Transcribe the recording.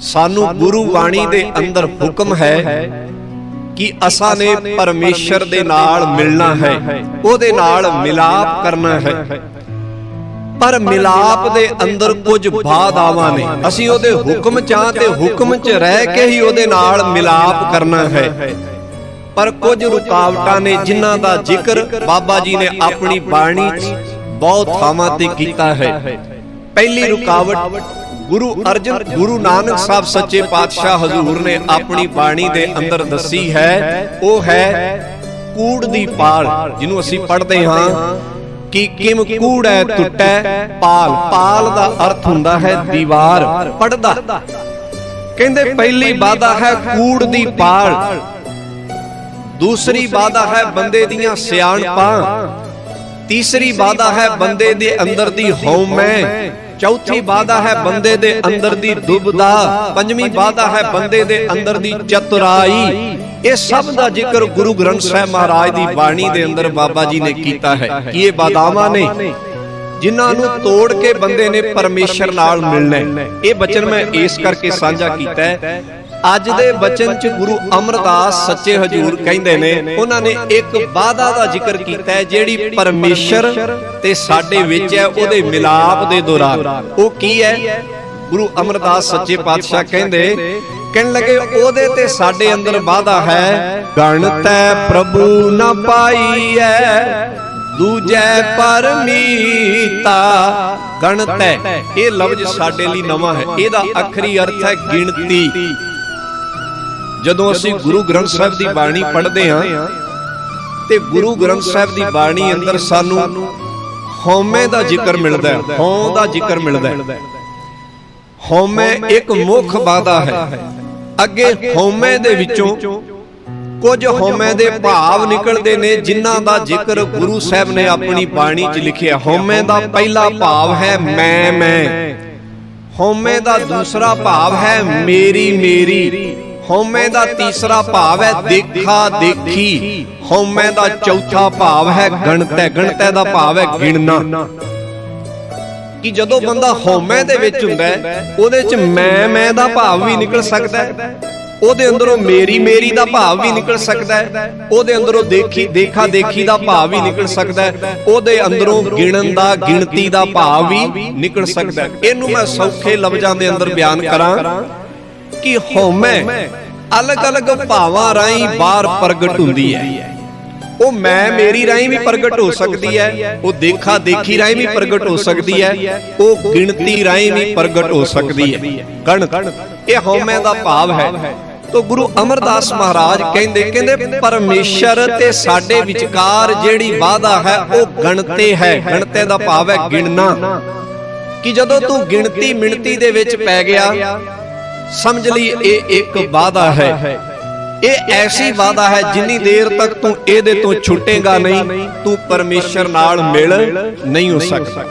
ਸਾਨੂੰ ਗੁਰੂ ਬਾਣੀ ਦੇ ਅੰਦਰ ਹੁਕਮ ਹੈ ਕਿ ਅਸਾਂ ਨੇ ਪਰਮੇਸ਼ਰ ਦੇ ਨਾਲ ਮਿਲਣਾ ਹੈ। ਉਹਦੇ ਨਾਲ ਮਿਲਾਪ ਕਰਨਾ ਹੈ। ਪਰ ਮਿਲਾਪ ਦੇ ਅੰਦਰ ਕੁਝ ਬਾਧਾਵਾਂ ਨੇ। ਅਸੀਂ ਉਹਦੇ ਹੁਕਮ ਚਾਹ ਤੇ ਹੁਕਮ 'ਚ ਰਹਿ ਕੇ ਹੀ ਉਹਦੇ ਨਾਲ ਮਿਲਾਪ ਕਰਨਾ ਹੈ। ਪਰ ਕੁਝ ਰੁਕਾਵਟਾਂ ਨੇ ਜਿਨ੍ਹਾਂ ਦਾ ਜ਼ਿਕਰ ਬਾਬਾ ਜੀ ਨੇ ਆਪਣੀ ਬਾਣੀ 'ਚ ਬਹੁਤ ਥਾਵਾਂ ਤੇ ਕੀਤਾ ਹੈ। ਪਹਿਲੀ ਰੁਕਾਵਟ ਗੁਰੂ ਅਰਜਨ ਗੁਰੂ ਨਾਨਕ ਸਾਹਿਬ ਸੱਚੇ ਪਾਤਸ਼ਾਹ ਹਜ਼ੂਰ ਨੇ ਆਪਣੀ ਬਾਣੀ ਦੇ ਅੰਦਰ ਦੱਸੀ ਹੈ ਉਹ ਹੈ ਕੂੜ ਦੀ ਪਾਲ ਜਿਹਨੂੰ ਅਸੀਂ ਪੜ੍ਹਦੇ ਹਾਂ ਕਿ ਕਿਮ ਕੂੜੈ ਟੁੱਟੈ ਪਾਲ। ਪਾਲ। ਦਾ ਅਰਥ ਹੁੰਦਾ ਹੈ ਦੀਵਾਰ। ਪੜਦਾ ਕਹਿੰਦੇ ਪਹਿਲੀ ਬਾਧਾ ਹੈ ਕੂੜ ਦੀ ਪਾਲ। ਦੂਸਰੀ ਬਾਧਾ ਹੈ ਬੰਦੇ ਦੀਆਂ ਸਿਆਣਪਾਂ। ਤੀਸਰੀ ਬਾਧਾ ਹੈ ਬੰਦੇ ਦੇ ਅੰਦਰ ਦੀ ਹਉਮੈ। ਚੌਥੀ ਬਾਧਾ ਹੈ ਬੰਦੇ ਦੇ ਅੰਦਰ ਦੀ ਦੁਬਦਾ ਪੰਜਵੀਂ ਬਾਧਾ ਹੈ ਬੰਦੇ ਦੇ ਅੰਦਰ ਦੀ ਚਤੁਰਾਈ। ਇਹ ਸਭ ਦਾ ਜ਼ਿਕਰ ਗੁਰੂ ਗ੍ਰੰਥ ਸਾਹਿਬ ਮਹਾਰਾਜ ਦੀ ਬਾਣੀ ਦੇ ਅੰਦਰ ਬਾਬਾ ਜੀ ਨੇ ਕੀਤਾ ਹੈ। ਕਿ ਇਹ ਬਾਦਾਵਾਂ ਨੇ? ਜਿਨ੍ਹਾਂ ਨੂੰ ਤੋੜ ਕੇ ਬੰਦੇ ਨੇ ਪਰਮੇਸ਼ਰ ਨਾਲ ਮਿਲਣਾ। ਇਹ ਬਚਨ ਮੈਂ ਇਸ ਕਰਕੇ ਸਾਂਝਾ ਕੀਤਾ ਹੈ ਅੱਜ ਦੇ ਬਚਨ ਚ ਗੁਰੂ ਅਮਰਦਾਸ ਸੱਚੇ ਹਜੂਰ ਕਹਿੰਦੇ ਨੇ, ਉਹਨਾਂ ਨੇ ਇੱਕ ਵਾਅਦਾ ਦਾ ਜ਼ਿਕਰ ਕੀਤਾ ਹੈ, ਜਿਹੜੀ ਪਰਮੇਸ਼ਰ ਤੇ ਸਾਡੇ ਵਿੱਚ ਹੈ, ਉਹਦੇ ਮਿਲਾਪ ਦੇ ਦੌਰਾਨ। ਉਹ ਕੀ ਹੈ? ਗੁਰੂ ਅਮਰਦਾਸ ਸੱਚੇ ਪਾਤਸ਼ਾਹ ਕਹਿੰਦੇ, ਕਹਿਣ ਲੱਗੇ, ਉਹਦੇ ਤੇ ਸਾਡੇ ਅੰਦਰ ਵਾਅਦਾ ਹੈ, ਗਣਤੈ ਪ੍ਰਭੂ ਨਾ ਪਾਈਐ, ਦੂਜੈ ਪਰਮੀਤਾ, ਗਣਤੈ ਇਹ ਲਫ਼ਜ਼ ਸਾਡੇ ਲਈ ਨਵਾਂ ਹੈ, ਇਹਦਾ ਆਖਰੀ ਅਰਥ ਹੈ ਗਿਣਤੀ। ਜਦੋਂ ਅਸੀਂ ਗੁਰੂ ਗ੍ਰੰਥ ਸਾਹਿਬ ਦੀ ਬਾਣੀ ਪੜ੍ਹਦੇ ਹਾਂ ਤੇ ਗੁਰੂ ਗ੍ਰੰਥ ਸਾਹਿਬ ਦੀ ਬਾਣੀ ਅੰਦਰ ਸਾਨੂੰ ਹਉਮੈ ਦਾ ਜ਼ਿਕਰ ਮਿਲਦਾ ਹੈ ਹਉ ਦਾ ਜ਼ਿਕਰ ਮਿਲਦਾ ਹੈ। ਹਉਮੈ ਇੱਕ ਮੁੱਖ ਬਾਧਾ ਹੈ। ਅੱਗੇ ਹਉਮੈ ਦੇ ਵਿੱਚੋਂ ਕੁਝ ਹਉਮੈ ਦੇ ਭਾਵ ਨਿਕਲਦੇ ਨੇ ਜਿਨ੍ਹਾਂ ਦਾ ਜ਼ਿਕਰ ਗੁਰੂ ਸਾਹਿਬ ਨੇ ਆਪਣੀ ਬਾਣੀ 'ਚ ਲਿਖਿਆ ਹਉਮੈ ਦਾ ਪਹਿਲਾ ਭਾਵ ਹੈ ਮੈਂ ਮੈਂ। ਹਉਮੈ ਦਾ ਦੂਸਰਾ ਭਾਵ ਹੈ ਮੇਰੀ ਮੇਰੀ। ਹਉਮੈ ਦਾ ਤੀਸਰਾ ਭਾਵ ਹੈ ਦੇਖਾ ਦੇਖੀ। ਹਉਮੈ ਦਾ ਚੌਥਾ ਭਾਵ ਹੈ ਗਣਤੈ ਗਣਤੈ ਦਾ ਭਾਵ ਹੈ ਗਿਣਨਾ। ਕਿ ਜਦੋਂ ਬੰਦਾ ਹਉਮੈ ਦੇ ਵਿੱਚ ਹੁੰਦਾ ਹੈ, ਉਹਦੇ 'ਚ ਮੈਂ ਮੈਂ ਦਾ ਭਾਵ ਵੀ ਨਿਕਲ ਸਕਦਾ ਹੈ। ਉਹਦੇ ਅੰਦਰੋਂ ਮੇਰੀ ਮੇਰੀ ਦਾ ਭਾਵ ਵੀ ਨਿਕਲ ਸਕਦਾ ਹੈ। ਉਹਦੇ ਅੰਦਰੋਂ ਦੇਖੀ, ਦੇਖਾ, ਦੇਖੀ ਦਾ ਭਾਵ ਵੀ ਨਿਕਲ ਸਕਦਾ ਹੈ। ਉਹਦੇ ਅੰਦਰੋਂ ਗਿਣਨ ਦਾ, ਗਿਣਤੀ ਦਾ ਭਾਵ ਵੀ ਨਿਕਲ ਸਕਦਾ ਹੈ। ਇਹਨੂੰ ਮੈਂ ਸੌਖੇ ਲਫ਼ਜ਼ਾਂ ਦੇ ਅੰਦਰ ਬਿਆਨ ਕਰਾਂ। ਕਿ ਹਉਮੈ ਅਲੱਗ-ਅਲੱਗ ਭਾਵਾਂ ਰਾਹੀਂ ਬਾਹਰ ਪ੍ਰਗਟ ਹੁੰਦੀ ਹੈ। ਉਹ ਮੈਂ ਮੇਰੀ ਰਾਹੀਂ ਵੀ ਪ੍ਰਗਟ ਹੋ ਸਕਦੀ ਹੈ, ਉਹ ਦੇਖਾ ਦੇਖੀ ਰਾਹੀਂ ਵੀ ਪ੍ਰਗਟ ਹੋ ਸਕਦੀ ਹੈ, ਉਹ ਗਿਣਤੀ ਰਾਹੀਂ ਵੀ ਪ੍ਰਗਟ ਹੋ ਸਕਦੀ ਹੈ। ਗਣ ਇਹ ਹਉਮੈ ਦਾ ਭਾਵ ਹੈ। ਤੋ ਗੁਰੂ ਅਮਰਦਾਸ ਮਹਾਰਾਜ ਕਹਿੰਦੇ ਕਹਿੰਦੇ, ਪਰਮੇਸ਼ਰ ਤੇ ਸਾਡੇ ਵਿਚਕਾਰ ਜਿਹੜੀ ਵਾਦਾ ਹੈ, ਉਹ ਗਣਤੇ ਹੈ। ਗਣਤੇ ਦਾ ਭਾਵ ਹੈ ਗਿਣਨਾ। ਕਿ ਜਦੋਂ ਤੂੰ ਗਿਣਤੀ ਮਿਣਤੀ ਦੇ ਵਿੱਚ ਪੈ ਗਿਆ ਸਮਝ ਲਈ ਇਹ ਇੱਕ ਵਾਦਾ ਹੈ। ਇਹ ਐਸੀ ਵਾਦਾ ਹੈ ਜਿੰਨੀ ਦੇਰ ਤੱਕ ਤੂੰ ਇਹਦੇ ਤੋਂ ਛੁੱਟੇਗਾ ਨਹੀਂ ਤੂੰ ਪਰਮੇਸ਼ਰ ਨਾਲ ਮਿਲ ਨਹੀਂ ਹੋ ਸਕਦਾ।